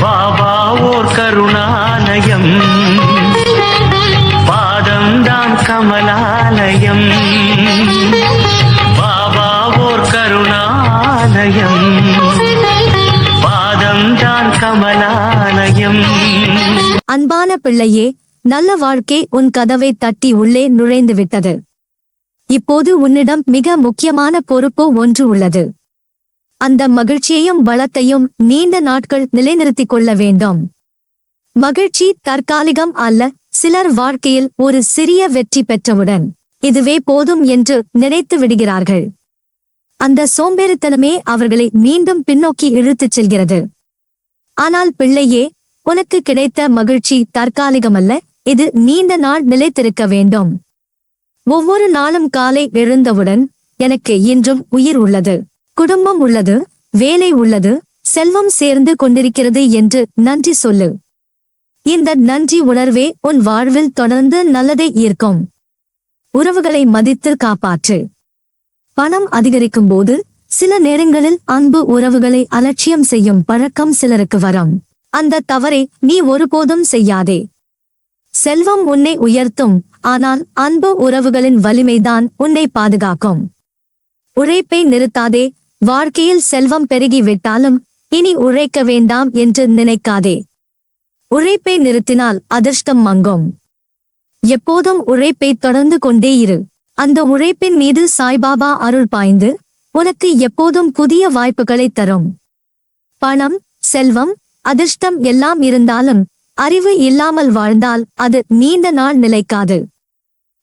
பாபா ஓர் கருணாலயம். பாதம்தான் கமலாலயம். பாபா ஓர் கருணாலயம். பாதம்தான் கமலாலயம். அன்பான பிள்ளையே நல்ல வாழ்க்கை உன் கதவை தட்டி உள்ளே நுழைந்து விட்டது இப்போது உன்னிடம் மிக முக்கியமான பொறுப்பு ஒன்று உள்ளது. அந்த மகிழ்ச்சியையும் பலத்தையும் நீண்ட நாட்கள் நிலைநிறுத்திக் கொள்ள வேண்டும். மகிழ்ச்சி தற்காலிகம் அல்ல சிலர் வாழ்க்கையில் ஒரு சிறிய வெற்றி பெற்றவுடன் இதுவே போதும் என்று நினைத்து விடுகிறார்கள். அந்த சோம்பேறித்தனமே அவர்களை மீண்டும் பின்னோக்கி இழுத்துச் செல்கிறது. ஆனால் பிள்ளையே உனக்கு கிடைத்த மகிழ்ச்சி தற்காலிகமல்ல இது நீண்ட நாள் நிலைத்திருக்க வேண்டும். ஒவ்வொரு நாளும் காலை எழுந்தவுடன் எனக்கு இன்றும் உயிர் உள்ளது. குடும்பம் உள்ளது வேலை உள்ளது செல்வம் சேர்ந்து கொண்டிருக்கிறது என்று நன்றி சொல்லு. இந்த நன்றி உணர்வே உன் வாழ்வில் தொடர்ந்து நல்லதை ஈர்க்கும். உறவுகளை மதித்து காப்பாற்று. பணம் அதிகரிக்கும் போது சில நேரங்களில் அன்பு உறவுகளை அலட்சியம் செய்யும் பழக்கம் சிலருக்கு வரும். அந்த தவறை நீ ஒருபோதும் செய்யாதே. செல்வம் உன்னை உயர்த்தும் ஆனால் அன்பு உறவுகளின் வலிமைதான் உன்னை பாதுகாக்கும். உழைப்பை நிறுத்தாதே வாழ்க்கையில் செல்வம் பெருகிவிட்டாலும் இனி உழைக்க வேண்டாம் என்று நினைக்காதே. உழைப்பை நிறுத்தினால் அதிர்ஷ்டம் மங்கும். எப்போதும் உழைப்பை தொடர்ந்து கொண்டே இரு. அந்த உழைப்பின் மீது சாய்பாபா அருள் பாய்ந்து உனக்கு எப்போதும் புதிய வாய்ப்புகளை தரும். பணம் செல்வம் அதிர்ஷ்டம் எல்லாம் இருந்தாலும் அறிவு இல்லாமல் வாழ்ந்தால் அது நீண்ட நாள் நிலைக்காது.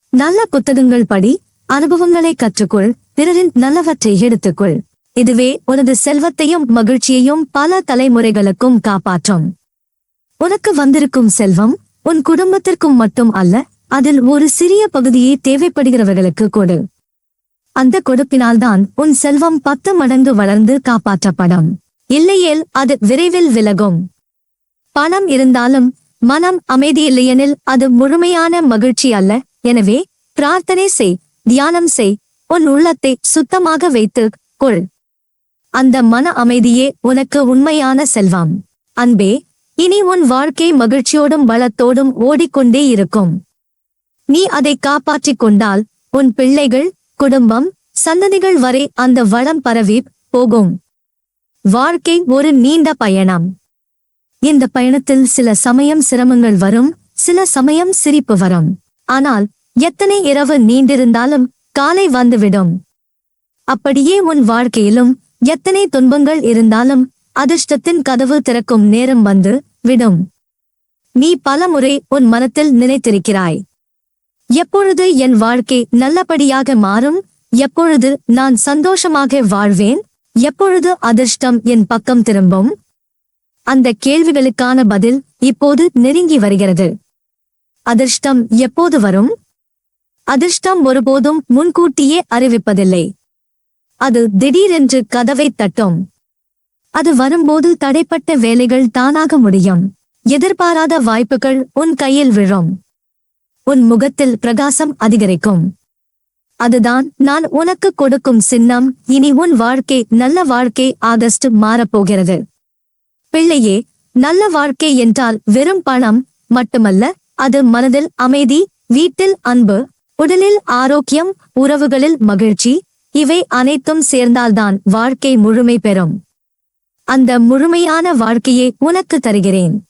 நல்ல புத்தகங்கள் படி அனுபவங்களை கற்றுக்கொள் பிறரின் நல்லவற்றை எடுத்துக்கொள். இதுவே உனது செல்வத்தையும் மகிழ்ச்சியையும் பல தலைமுறைகளுக்கும் காப்பாற்றும். உனக்கு வந்திருக்கும் செல்வம் உன் குடும்பத்திற்கும் மட்டும் அல்ல அதில் ஒரு சிறிய பகுதியே தேவைப்படுகிறவர்களுக்கு கொடு. அந்த கொடுப்பினால்தான் உன் செல்வம் பத்து மடங்கு வளர்ந்து காப்பாற்றப்படும். இல்லையேல் அது விரைவில் விலகும். பணம் இருந்தாலும் மனம் அமைதி இல்லையெனில் அது முழுமையான மகிழ்ச்சி அல்ல. எனவே பிரார்த்தனை செய் தியானம் செய் உன் உள்ளத்தை சுத்தமாக வைத்து கொள். அந்த மன அமைதியே உனக்கு உண்மையான செல்வம். அன்பே இனி உன் வாழ்க்கை மகிழ்ச்சியோடும் பலத்தோடும் ஓடிக்கொண்டே இருக்கும். நீ அதை காப்பாற்றிக் கொண்டால் உன் பிள்ளைகள் குடும்பம் சந்ததிகள் வரை அந்த வளம் பரவி போகும். வாழ்க்கை ஒரு நீண்ட பயணம். இந்த பயணத்தில் சில சமயம் சிரமங்கள் வரும் சில சமயம் சிரிப்பு வரும். ஆனால் எத்தனை இரவு நீண்டிருந்தாலும் காலை வந்துவிடும். அப்படியே உன் வாழ்க்கையிலும் எத்தனை துன்பங்கள் இருந்தாலும் அதிர்ஷ்டத்தின் கதவு திறக்கும் நேரம் வந்து விடும். நீ பலமுறை உன் மனத்தில் நினைத்திருக்கிறாய் எப்பொழுது என் வாழ்க்கை நல்லபடியாக மாறும்? எப்பொழுது நான் சந்தோஷமாக வாழ்வேன்? எப்பொழுது அதிர்ஷ்டம் என் பக்கம் திரும்பும்? அந்த கேள்விகளுக்கான பதில் இப்போது நெருங்கி வருகிறது. அதிர்ஷ்டம் எப்போது வரும்? அதிர்ஷ்டம் ஒருபோதும் முன்கூட்டியே அறிவிப்பதில்லை. அது திடீரென்று கதவை தட்டும். அது வரும்போது தடைப்பட்ட வேலைகள் தானாக முடியும். எதிர்பாராத வாய்ப்புகள் உன் கையில் விழும். உன் முகத்தில் பிரகாசம் அதிகரிக்கும். அதுதான் நான் உனக்கு கொடுக்கும் சின்னம். இனி உன் வாழ்க்கை நல்ல வாழ்க்கை ஆகஸ்ட் மாறப்போகிறது. பிள்ளையே நல்ல வாழ்க்கை என்றால் வெறும் பணம் மட்டுமல்ல அது மனதில் அமைதி வீட்டில் அன்பு உடலில் ஆரோக்கியம் உறவுகளில் மகிழ்ச்சி இவை அனைத்தும் சேர்ந்தால்தான் வாழ்க்கை முழுமை பெறும். அந்த முழுமையான வாழ்க்கையை உனக்கு தருகிறேன்.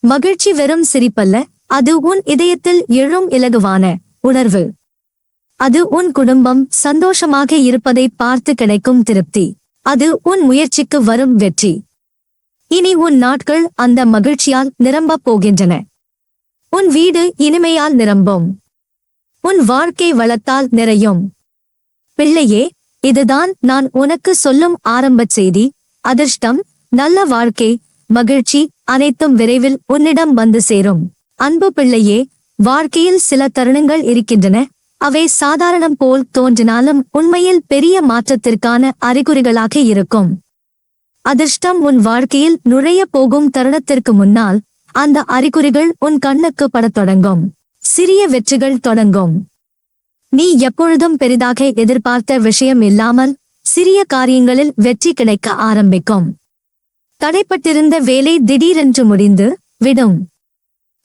மகிழ்ச்சி வெறும் சிரிப்பல்ல அது உன் இதயத்தில் எழும் இலகுவான உணர்வு. அது உன் குடும்பம் சந்தோஷமாக இருப்பதை பார்த்து கிடைக்கும் திருப்தி. அது உன் முயற்சிக்கு வரும் வெற்றி. இனி உன் நாட்கள் அந்த மகிழ்ச்சியால் நிரம்பப் போகின்றன. உன் வீடு இனிமையால் நிரம்பும். உன் வாழ்க்கை வளத்தால் நிறையும். பிள்ளையே இதுதான் நான் உனக்கு சொல்லும் ஆரம்பச் செய்தி. அதிர்ஷ்டம் நல்ல வாழ்க்கை மகிழ்ச்சி அனைத்தும் விரைவில் உன்னிடம் வந்து சேரும். அன்பு பிள்ளையே வாழ்க்கையில் சில தருணங்கள் இருக்கின்றன. அவை சாதாரணம் போல் தோன்றினாலும் உண்மையில் பெரிய மாற்றத்திற்கான அறிகுறிகளாக இருக்கும். அதிர்ஷ்டம் உன் வாழ்க்கையில் நுழைய போகும் தருணத்திற்கு முன்னால் அந்த அறிகுறிகள் உன் கண்ணுக்கு படத் தொடங்கும். சிறிய வெற்றிகள் தொடங்கும். நீ எப்பொழுதும் பெரிதாக எதிர்பார்த்த விஷயம் இல்லாமல் சிறிய காரியங்களில் வெற்றி கிடைக்க ஆரம்பிக்கும். தடைப்பட்டிருந்த வேலை திடீரென்று முடிந்து விடும்.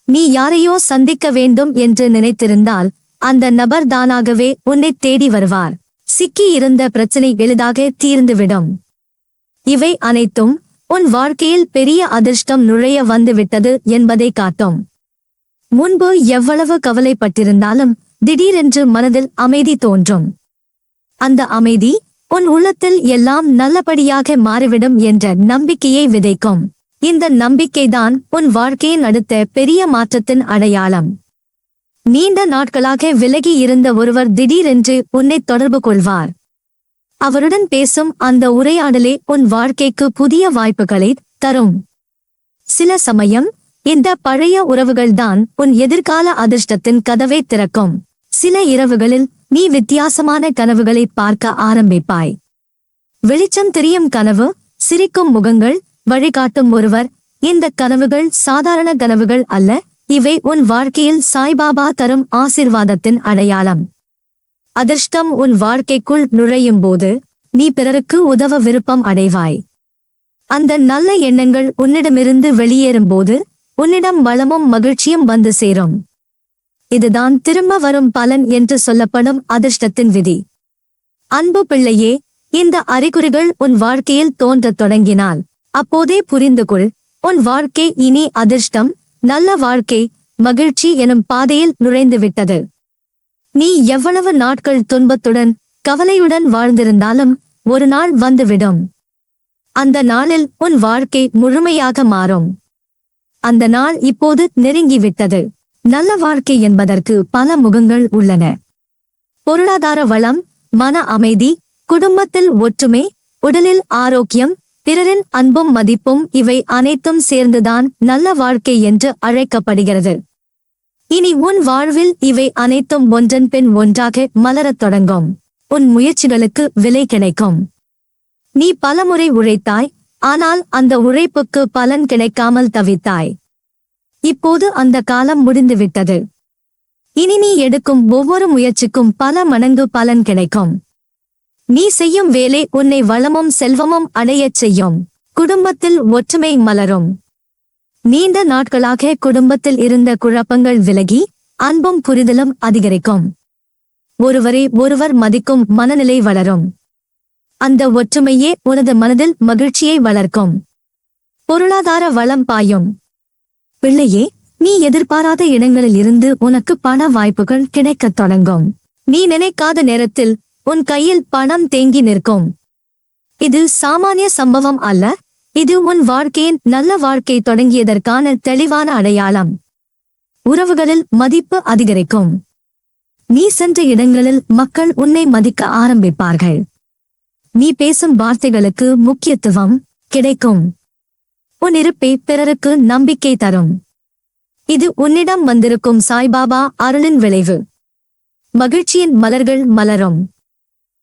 நீ யாரையோ சந்திக்க வேண்டும் என்று நினைத்திருந்தால் அந்த நபர் தானாகவே உன்னை தேடி வருவார். சிக்கி இருந்த பிரச்சனை எளிதாக தீர்ந்துவிடும். இவை அனைத்தும் உன் வாழ்க்கையில் பெரிய அதிர்ஷ்டம் நுழைய வந்துவிட்டது என்பதை காட்டும். முன்பு எவ்வளவு கவலைப்பட்டிருந்தாலும் திடீரென்று மனதில் அமைதி தோன்றும். அந்த அமைதி உன் உள்ளத்தில் எல்லாம் நல்லபடியாக மாறிவிடும் என்ற நம்பிக்கையை விதைக்கும். இந்த நம்பிக்கைதான் உன் வாழ்க்கையின் அடுத்த பெரிய மாற்றத்தின் அடையாளம். நீண்ட நாட்களாக விலகி இருந்த ஒருவர் திடீரென்று உன்னை தொடர்பு கொள்வார். அவருடன் பேசும் அந்த உரையாடலே உன் வாழ்க்கைக்கு புதிய வாய்ப்புகளை தரும். சில சமயம் இந்த பழைய உறவுகள்தான் உன் எதிர்கால அதிர்ஷ்டத்தின் கதவை திறக்கும். சில இரவுகளில் நீ வித்தியாசமான கனவுகளை பார்க்க ஆரம்பிப்பாய். வெளிச்சம் தெரியும் கனவு சிரிக்கும் முகங்கள் வழிகாட்டும் ஒருவர் இந்த கனவுகள் சாதாரண கனவுகள் அல்ல இவை உன் வாழ்க்கையில் சாய்பாபா தரும் ஆசிர்வாதத்தின் அடையாளம். அதிர்ஷ்டம் உன் வாழ்க்கைக்குள் நுழையும் போது நீ பிறருக்கு உதவ விருப்பம் அடைவாய். அந்த நல்ல எண்ணங்கள் உன்னிடமிருந்து வெளியேறும்போது உன்னிடம் வளமும் மகிழ்ச்சியும் வந்து சேரும். இதுதான் திரும்ப வரும் பலன் என்று சொல்லப்படும் அதிர்ஷ்டத்தின் விதி. அன்பு பிள்ளையே இந்த அறிகுறிகள் உன் வாழ்க்கையில் தோன்றத் தொடங்கினால் அப்போதே புரிந்து கொள் உன் வாழ்க்கை இனி அதிர்ஷ்டம் நல்ல வாழ்க்கை மகிழ்ச்சி எனும் பாதையில் நுழைந்து விட்டது நீ எவ்வளவு நாட்கள் துன்பத்துடன் கவலையுடன் வாழ்ந்திருந்தாலும் ஒரு நாள் வந்துவிடும். அந்த நாளில் உன் வாழ்க்கை முழுமையாக மாறும். அந்த நாள் இப்போது நெருங்கிவிட்டது. நல்ல வாழ்க்கை என்பதற்கு பல முகங்கள் உள்ளன. பொருளாதார வளம் மன அமைதி குடும்பத்தில் ஒற்றுமை உடலில் ஆரோக்கியம் பிறரின் அன்பும் மதிப்பும் இவை அனைத்தும் சேர்ந்துதான் நல்ல வாழ்க்கை என்று அழைக்கப்படுகிறது. இனி உன் வாழ்வில் இவை அனைத்தும் ஒன்றன் பின் ஒன்றாக மலரத் தொடங்கும். உன் முயற்சிகளுக்கு விலை கிடைக்கும். நீ பலமுறை உழைத்தாய் ஆனால் அந்த உழைப்புக்கு பலன் கிடைக்காமல் தவித்தாய். இப்போது அந்த காலம் முடிந்துவிட்டது. இனி நீ எடுக்கும் ஒவ்வொரு முயற்சிக்கும் பல மடங்கு பலன் கிடைக்கும். நீ செய்யும் வேலை உன்னை வளமும் செல்வமும் அடையச் செய்யும். குடும்பத்தில் ஒற்றுமை மலரும். நீண்ட நாட்களாக குடும்பத்தில் இருந்த குழப்பங்கள் விலகி அன்பும் புரிதலும் அதிகரிக்கும். ஒருவரை ஒருவர் மதிக்கும் மனநிலை வளரும். அந்த ஒற்றுமையே உனது மனதில் மகிழ்ச்சியை வளர்க்கும். பொருளாதார வளம் பாயும். பிள்ளையே நீ எதிர்பாராத இடங்களில் இருந்து உனக்கு பண வாய்ப்புகள் கிடைக்கத் தொடங்கும். நீ நினைக்காத நேரத்தில் உன் கையில் பணம் தேங்கி நிற்கும். இது சாமானிய சம்பவம் அல்ல இது உன் வாழ்க்கையின் நல்ல வாழ்க்கை தொடங்கியதற்கான தெளிவான அடையாளம். உறவுகளில் மதிப்பு அதிகரிக்கும். நீ சென்ற இடங்களில் மக்கள் உன்னை மதிக்க ஆரம்பிப்பார்கள். நீ பேசும் வார்த்தைகளுக்கு முக்கியத்துவம் கிடைக்கும். உன் இருப்பை பிறருக்கு நம்பிக்கை தரும். இது உன்னிடம் வந்திருக்கும் சாய்பாபா அருளின் விளைவு. மகிழ்ச்சியின் மலர்கள் மலரும்.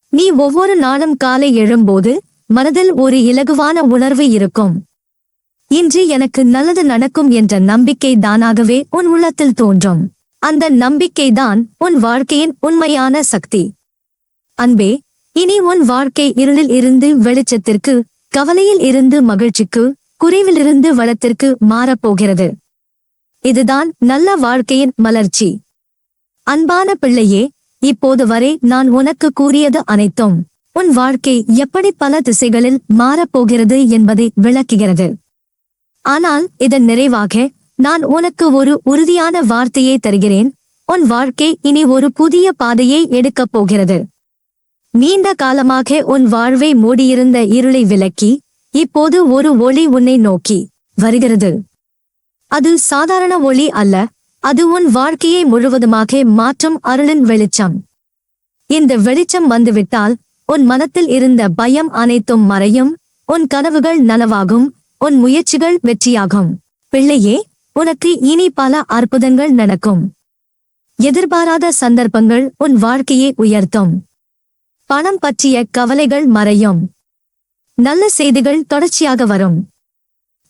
நீ ஒவ்வொரு நாளும் காலை எழும்போது மனதில் ஒரு இலகுவான உணர்வு இருக்கும். இன்று எனக்கு நல்லது நடக்கும் என்ற நம்பிக்கை தானாகவே உன் உள்ளத்தில் தோன்றும். அந்த நம்பிக்கைதான் உன் வாழ்க்கையின் உண்மையான சக்தி. அன்பே இனி உன் வாழ்க்கை இருளில் இருந்து வெளிச்சத்திற்கு கவலையில் இருந்து மகிழ்ச்சிக்கு குறைவிலிருந்து வளத்திற்கு மாறப்போகிறது. இதுதான் நல்ல வாழ்க்கையின் மலர்ச்சி. அன்பான பிள்ளையே இப்போது வரை நான் உனக்கு கூறியது அனைத்தும் உன் வாழ்க்கை எப்படி பல திசைகளில் மாறப்போகிறது என்பதை விளக்குகிறது. ஆனால் இதன் நிறைவாக நான் உனக்கு ஒரு உறுதியான வார்த்தையை தருகிறேன். உன் வாழ்க்கை இனி ஒரு புதிய பாதையை எடுக்கப் போகிறது. நீண்ட காலமாக உன் வாழ்வை மூடியிருந்த இருளை விலக்கி இப்போது ஒரு ஒளி உன்னை நோக்கி வருகிறது. அது சாதாரண ஒளி அல்ல அது உன் வாழ்க்கையை முழுவதுமாக மாற்றும் அருளின் வெளிச்சம். இந்த வெளிச்சம் வந்துவிட்டால் உன் மனத்தில் இருந்த பயம் அனைத்தும் மறையும் உன் கனவுகள் நனவாகும் உன் முயற்சிகள் வெற்றியாகும். பிள்ளையே உனக்கு இனி பல அற்புதங்கள் நடக்கும். எதிர்பாராத சந்தர்ப்பங்கள் உன் வாழ்க்கையை உயர்த்தும். பணம் பற்றிய கவலைகள் மறையும். நல்ல செய்திகள் தொடர்ச்சியாக வரும்.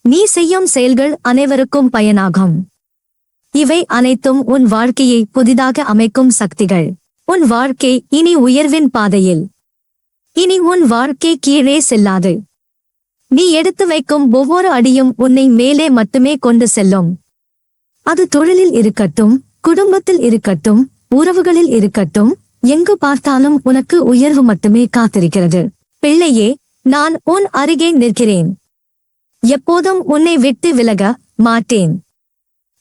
நீ செய்யும் செயல்கள் அனைவருக்கும் பயனாகும். இவை அனைத்தும் உன் வாழ்க்கையை புதிதாக அமைக்கும் சக்திகள். உன் வாழ்க்கை இனி உயர்வின் பாதையில். இனி உன் வாழ்க்கை கீழே செல்லாது. நீ எடுத்து வைக்கும் ஒவ்வொரு அடியும் உன்னை மேலே மட்டுமே கொண்டு செல்லும். அது தொழிலில் இருக்கட்டும் குடும்பத்தில் இருக்கட்டும் உறவுகளில் இருக்கட்டும் எங்கு பார்த்தாலும் உனக்கு உயர்வு மட்டுமே காத்திருக்கிறது. பிள்ளையே நான் உன் அருகே நிற்கிறேன். எப்போதும் உன்னை விட்டு விலக மாட்டேன்.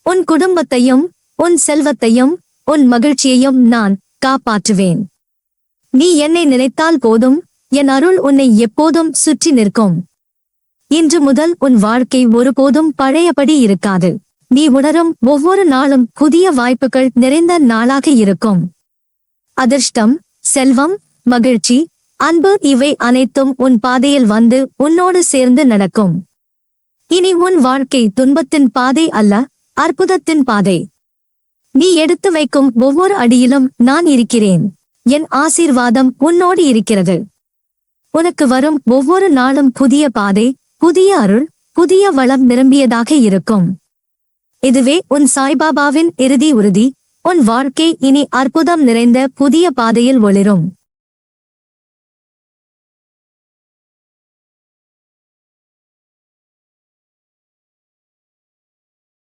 உன் குடும்பத்தையும் உன் செல்வத்தையும் உன் மகிழ்ச்சியையும் நான் காப்பாற்றுவேன். நீ என்னை நினைத்தால் போதும் என் அருள் உன்னை எப்போதும் சுற்றி நிற்கும். இன்று முதல் உன் வாழ்க்கை ஒருபோதும் பழையபடி இருக்காது. நீ உணரும் ஒவ்வொரு நாளும் புதிய வாய்ப்புகள் நிறைந்த நாளாக இருக்கும். அதிர்ஷ்டம் செல்வம் மகிழ்ச்சி அன்பு இவை அனைத்தும் உன் பாதையில் வந்து உன்னோடு சேர்ந்து நடக்கும். இனி உன் வாழ்க்கை துன்பத்தின் பாதை அல்ல அற்புதத்தின் பாதை. நீ எடுத்து வைக்கும் ஒவ்வொரு அடியிலும் நான் இருக்கிறேன். என் ஆசீர்வாதம் உன்னோடு இருக்கிறது. உனக்கு வரும் ஒவ்வொரு நாளும் புதிய பாதை புதிய அருள் புதிய வளம் நிரம்பியதாக இருக்கும். இதுவே உன் சாய்பாபாவின் இறுதி உறுதி உன் வாழ்க்கை இனி அற்புதம் நிறைந்த புதிய பாதையில் ஒளிரும்.